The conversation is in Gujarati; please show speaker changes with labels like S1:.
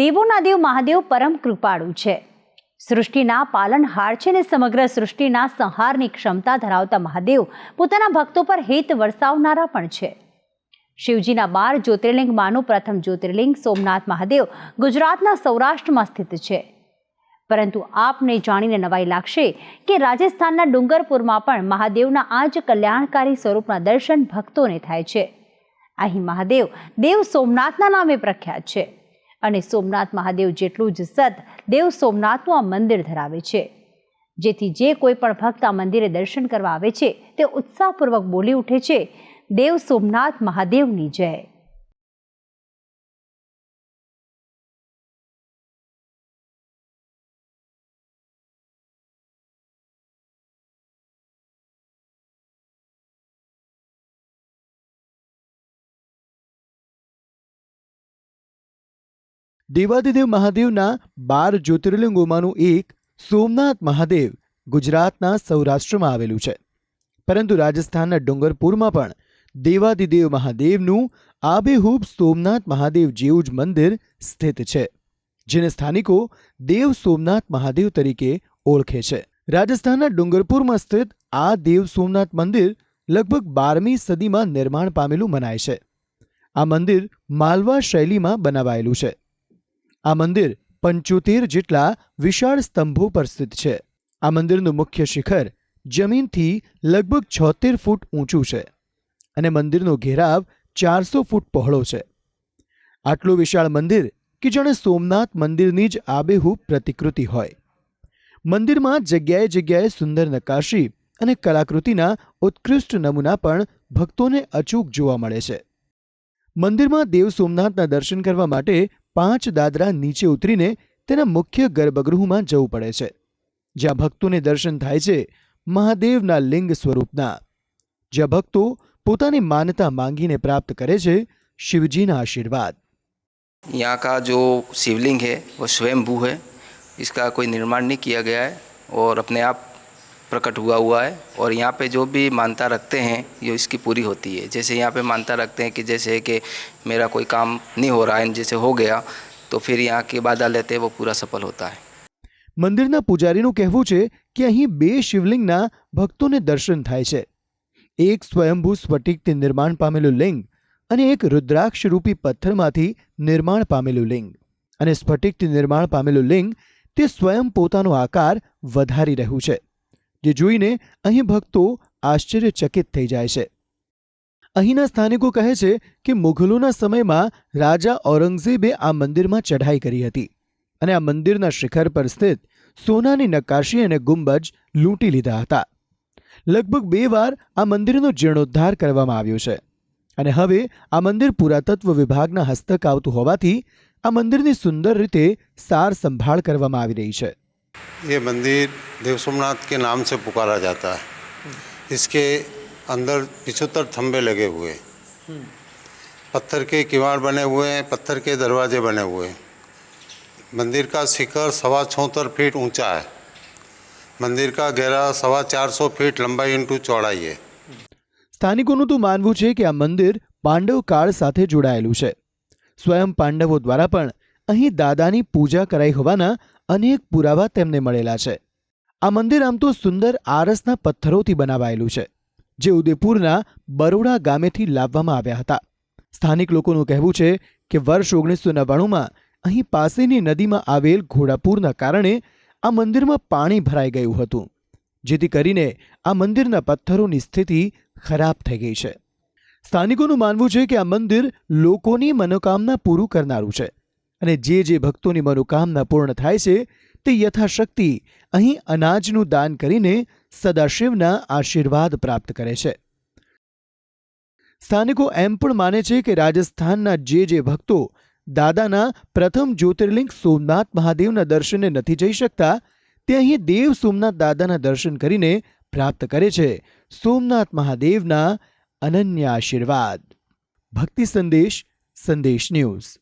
S1: દેવોના દેવ મહાદેવ પરમ કૃપાળુ છે. સૃષ્ટિના પાલનહાર છે ને સમગ્ર સૃષ્ટિના સંહારની ક્ષમતા ધરાવતા મહાદેવ પોતાના ભક્તો પર હિત વરસાવનારા પણ છે. શિવજીના બાર જ્યોતિર્લિંગમાંનું પ્રથમ જ્યોતિર્લિંગ સોમનાથ મહાદેવ ગુજરાતના સૌરાષ્ટ્રમાં સ્થિત છે. પરંતુ આપને જાણીને નવાઈ લાગશે કે રાજસ્થાનના ડુંગરપુરમાં પણ મહાદેવના આ જ કલ્યાણકારી સ્વરૂપના દર્શન ભક્તોને થાય છે. અહીં મહાદેવ દેવ સોમનાથના નામે પ્રખ્યાત છે. અને સોમનાથ મહાદેવ જેટલું જ સત, દેવ સોમનાથનું આ મંદિર ધરાવે છે. જેથી જે કોઈ પણ ભક્ત આ મંદિરે દર્શન કરવા આવે છે, તે ઉત્સાહપૂર્વક બોલી ઉઠે છે, દેવ સોમનાથ મહાદેવની જય.
S2: દેવાદિદેવ મહાદેવના બાર જ્યોતિર્લિંગોમાંનું એક સોમનાથ મહાદેવ ગુજરાતના સૌરાષ્ટ્રમાં આવેલું છે. પરંતુ રાજસ્થાનના ડુંગરપુરમાં પણ દેવાદિદેવ મહાદેવનું આબેહૂબ સોમનાથ મહાદેવ જેવું જ મંદિર સ્થિત છે, જેને સ્થાનિકો દેવ સોમનાથ મહાદેવ તરીકે ઓળખે છે. રાજસ્થાનના ડુંગરપુરમાં સ્થિત આ દેવ સોમનાથ મંદિર લગભગ બારમી સદીમાં નિર્માણ પામેલું મનાય છે. આ મંદિર માલવા શૈલીમાં બનાવાયેલું છે. આ મંદિર પંચોતેર જેટલા વિશાળ સ્તંભો પર સ્થિત છે. આ મંદિરનું મુખ્ય શિખર જમીનથી લગભગ છોતેર ફૂટ ઊંચું છે અને મંદિરનો ઘેરાવ ચારસો ફૂટ પહોળો છે. આટલું વિશાળ મંદિર કે જાણે સોમનાથ મંદિરની જ આબેહૂબ પ્રતિકૃતિ હોય. મંદિરમાં જગ્યાએ જગ્યાએ સુંદર નકાશી અને કલાકૃતિના ઉત્કૃષ્ટ નમૂના પણ ભક્તોને અચૂક જોવા મળે છે. મંદિરમાં દેવ સોમનાથના દર્શન કરવા માટે પાંચ દાદરા નીચે ઉતરીને તેના મુખ્ય ગર્ભગૃહમાં જવું પડે છે જ્યાં ભક્તોને દર્શન થાય છે મહાદેવના લિંગ સ્વરૂપના જ્યાં ભક્તો પોતાની માન્યતા માંગીને પ્રાપ્ત કરે છે શિવજીના આશીર્વાદ
S3: यहाँ का जो शिवलिंग है वो स्वयंभू है इसका कोई निर्माण नहीं किया गया है और अपने आप प्रकट हुआ हुआ है और यहाँ पे जो भी मानता रखते हैं ये इसकी पूरी होती है जैसे यहाँ पे मानता रखते हैं कि जैसे कि मेरा कोई काम नहीं हो रहा है जैसे हो गया तो फिर यहाँ की बाधा लेते हैं वो पूरा सफल होता है
S2: મંદિરના પૂજારીનું કહેવું છે કે અહીં બે શિવલિંગના ભક્તોને દર્શન થાય છે એક સ્વયંભૂ સ્ફટિકથી નિર્માણ પામેલું લિંગ અને એક રુદ્રાક્ષ રૂપી પથ્થરમાંથી નિર્માણ પામેલું લિંગ અને સ્ફટિકથી નિર્માણ પામેલું લિંગ તે સ્વયં પોતાનો આકાર વધારી રહ્યું છે જે જોઈને અહીં ભક્તો આશ્ચર્યચકિત થઈ જાય છે. અહીંના સ્થાનિકો કહે છે કે મુઘલોના સમયમાં રાજા ઔરંગઝેબે આ મંદિરમાં ચઢાઈ કરી હતી અને આ મંદિરના શિખર પર સ્થિત સોનાની નકાશી અને ગુંબજ લૂંટી લીધા હતા. લગભગ બે વાર આ મંદિરનો જીર્ણોદ્ધાર કરવામાં આવ્યો છે અને હવે આ મંદિર પુરાતત્વ વિભાગના હસ્તક આવતું હોવાથી આ મંદિરની સુંદર રીતે સાર સંભાળ કરવામાં આવી રહી છે.
S4: ये मंदिर देव सोमनाथ के नाम से पुकारा जाता है इसके अंदर पिछहत्तर थंबे लगे हुए हैं पत्थर के किवाड़ बने हुए हैं पत्थर के दरवाजे बने हुए हैं मंदिर का शिखर सवा छोहत्तर फीट ऊंचा है मंदिर का गहरा सवा चार सौ फीट लंबाई इंटू चौड़ाई है
S2: સ્થાનિકોનું તો માનવું છે કે આ મંદિર પાંડવ કાળ સાથે જોડાયેલું છે સ્વયં પાંડવો દ્વારા પણ અહીં દાદાની પૂજા કરાઈ હોવાના અનેક પુરાવા તેમને મળેલા છે. આ મંદિર આમ તો સુંદર આરસના પથ્થરોથી બનાવાયેલું છે, જે ઉદયપુરના બરોડા ગામેથી લાવવામાં આવ્યા હતા. સ્થાનિક લોકોનું કહેવું છે કે વર્ષ ઓગણીસો નવ્વાણુંમાં અહીં પાસેની નદીમાં આવેલ ઘોડાપૂરના કારણે આ મંદિરમાં પાણી ભરાઈ ગયું હતું, જેથી કરીને આ મંદિરના પથ્થરોની સ્થિતિ ખરાબ થઈ ગઈ છે. સ્થાનિકોનું માનવું છે કે આ મંદિર લોકોની મનોકામના પૂરું કરનારું છે અને જે જે ભક્તોની મનોકામના પૂર્ણ થાય છે, તે યથાશક્તિ અહીં અનાજનું દાન કરીને સદાશિવના આશીર્વાદ પ્રાપ્ત કરે છે. સ્થાનિકો એમ પણ માને છે કે રાજસ્થાનના જે જે ભક્તો દાદાના પ્રથમ જ્યોતિર્લિંગ સોમનાથ મહાદેવના દર્શને નથી જઈ શકતા, તે અહીં દેવ સોમનાથ દાદાના દર્શન કરીને પ્રાપ્ત કરે છે સોમનાથ મહાદેવના અનન્ય આશીર્વાદ. ભક્તિ સંદેશ સંદેશ ન્યૂઝ.